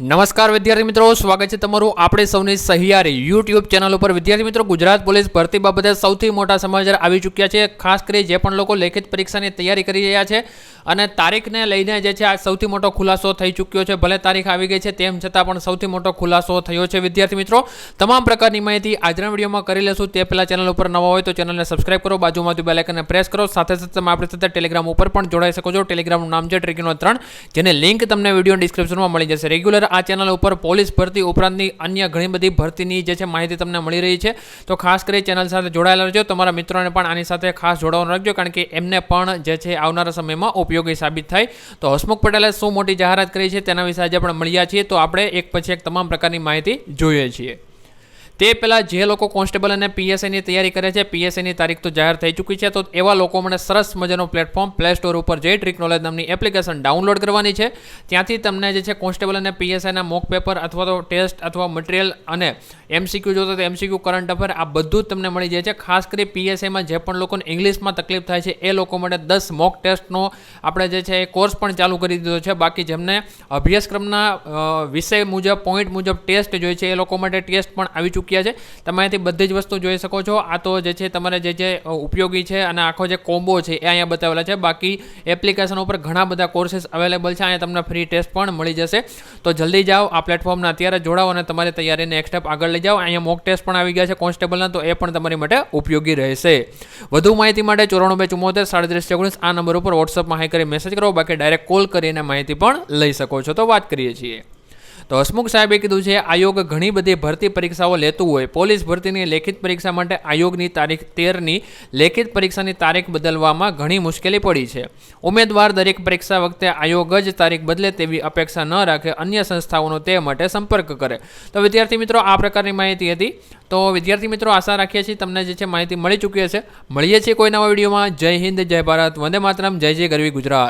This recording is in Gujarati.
નમસ્કાર વિદ્યાર્થી મિત્રો, સ્વાગત છે તમારું આપણે સૌની સહિયારી યુટ્યુબ ચેનલ ઉપર. વિદ્યાર્થી મિત્રો, ગુજરાત પોલીસ ભરતી બાબતે સૌથી મોટા સમાચાર આવી ચૂક્યા છે. ખાસ કરી જે પણ લોકો લેખિત પરીક્ષાની તૈયારી કરી રહ્યા છે અને તારીખને લઈને જે છે આ સૌથી મોટો ખુલાસો થઈ ચૂક્યો છે. ભલે તારીખ આવી ગઈ છે, તેમ છતાં પણ સૌથી મોટો ખુલાસો થયો છે. વિદ્યાર્થી મિત્રો, તમામ પ્રકારની માહિતી આજના વિડીયોમાં કરી લેશું તે પહેલાં ચેનલ ઉપર નવા હોય તો ચેનલને સબસ્ક્રાઇબ કરો. બાજુમાંથી બેલ આઇકનને પ્રેસ કરો. સાથે સાથે તમે આપણી સાથે ટેલિગ્રામ ઉપર પણ જોડાઈ શકો છો. ટેલિગ્રામનું નામ છે ટ્રેકિંગનો ત્રણ, જેને લિંક તમને વીડિયો ડિસ્ક્રિપ્શનમાં મળી જશે. રેગ્યુલર આ ચેનલ ઉપર પોલીસ ભરતી ઉપરાંતની અન્ય ઘણી બધી ભરતીની જે છે માહિતી તમને મળી રહી છે. તો ખાસ કરી ચેનલ સાથે જોડાયેલા રહેજો. તમારા મિત્રોને પણ આની સાથે ખાસ જોડાવાનું રાખજો, કારણ કે એમને પણ જે છે આવનારા સમયમાં ઉપયોગી સાબિત થાય. તો હસમુખ પટેલે શું મોટી જાહેરાત કરી છે તેના વિશે આજે આપણે મળ્યા છીએ. તો આપણે એક પછી એક તમામ પ્રકારની માહિતી જોઈએ છીએ. તે પહેલાં જે લોકો કોન્સ્ટેબલ અને પીએસઆઈની તૈયારી કરે છે પીએસઆઈની તારીખ તો જાહેર થઈ ચૂકી છે, તો એવા લોકો મને સરસ મજાનું પ્લેટફોર્મ પ્લે સ્ટોર ઉપર જઈ ટ્રીક નોલેજ નામની એપ્લિકેશન ડાઉનલોડ કરવાની છે. ત્યાંથી તમને જે છે કોન્સ્ટેબલ અને પીએસઆઈના મોક પેપર અથવા તો ટેસ્ટ અથવા મટીરિયલ અને એમસીક્યુ જોતો તો એમસીક્યુ કરંટ અફેર આ બધું જ તમને મળી જાય છે. ખાસ કરી પીએસઆઈમાં જે પણ લોકોને ઇંગ્લિશમાં તકલીફ થાય છે, એ લોકો માટે દસ મોક ટેસ્ટનો આપણે જે છે એ કોર્સ પણ ચાલુ કરી દીધો છે. બાકી જેમને અભ્યાસક્રમના વિષય મુજબ પોઈન્ટ મુજબ ટેસ્ટ જોઈએ છે, એ લોકો માટે ટેસ્ટ પણ આવી ચૂક્યા છે. તમે અહીંયાથી બધી જ વસ્તુ જોઈ શકો છો. આ તો જે છે, તમારે જે જે ઉપયોગી છે અને આખો જે કોમ્બો છે એ અહીંયા બતાવેલા છે. બાકી એપ્લિકેશન ઉપર ઘણા બધા કોર્સિસ અવેલેબલ છે. અહીંયા તમને ફ્રી ટેસ્ટ પણ મળી જશે. તો જલ્દી જાઓ, આ પ્લેટફોર્મના અત્યારે જોડાઓ અને તમારી તૈયારીને નેક્સ્ટ સ્ટેપ આગળ લઈ જાઓ. અહીંયા મોક ટેસ્ટ પણ આવી ગયા છે કોન્સ્ટેબલના તો એ પણ તમારી માટે ઉપયોગી રહેશે. વધુ માહિતી માટે ચોરાણું બે ચુમ્મોતેર સાડત્રીસ, ઓગણીસ આ નંબર ઉપર વોટ્સઅપમાં હાઈ કરી મેસેજ કરો. બાકી ડાયરેક્ટ કોલ કરીને માહિતી પણ લઈ શકો છો. તો વાત કરીએ છીએ. તો હસમુખ સાહેબે કીધું છે, આયોગ ઘણી બધી ભરતી પરીક્ષાઓ લેતું હોય. પોલીસ ભરતીની લેખિત પરીક્ષા માટે આયોગની તારીખ તેરની લેખિત પરીક્ષાની તારીખ બદલવામાં ઘણી મુશ્કેલી પડી છે. ઉમેદવાર દરેક પરીક્ષા વખતે આયોગ જ તારીખ બદલે તેવી અપેક્ષા ન રાખે, અન્ય સંસ્થાઓનો તે માટે સંપર્ક કરે. તો વિદ્યાર્થી મિત્રો, આ પ્રકારની માહિતી હતી. તો વિદ્યાર્થી મિત્રો, આશા રાખીએ છીએ તમને જે છે માહિતી મળી ચૂકી હશે. મળીએ છીએ કોઈ નવા વિડીયોમાં. જય હિન્દ, જય ભારત. વંદે માતરમ. જય જય ગરવી ગુજરાત.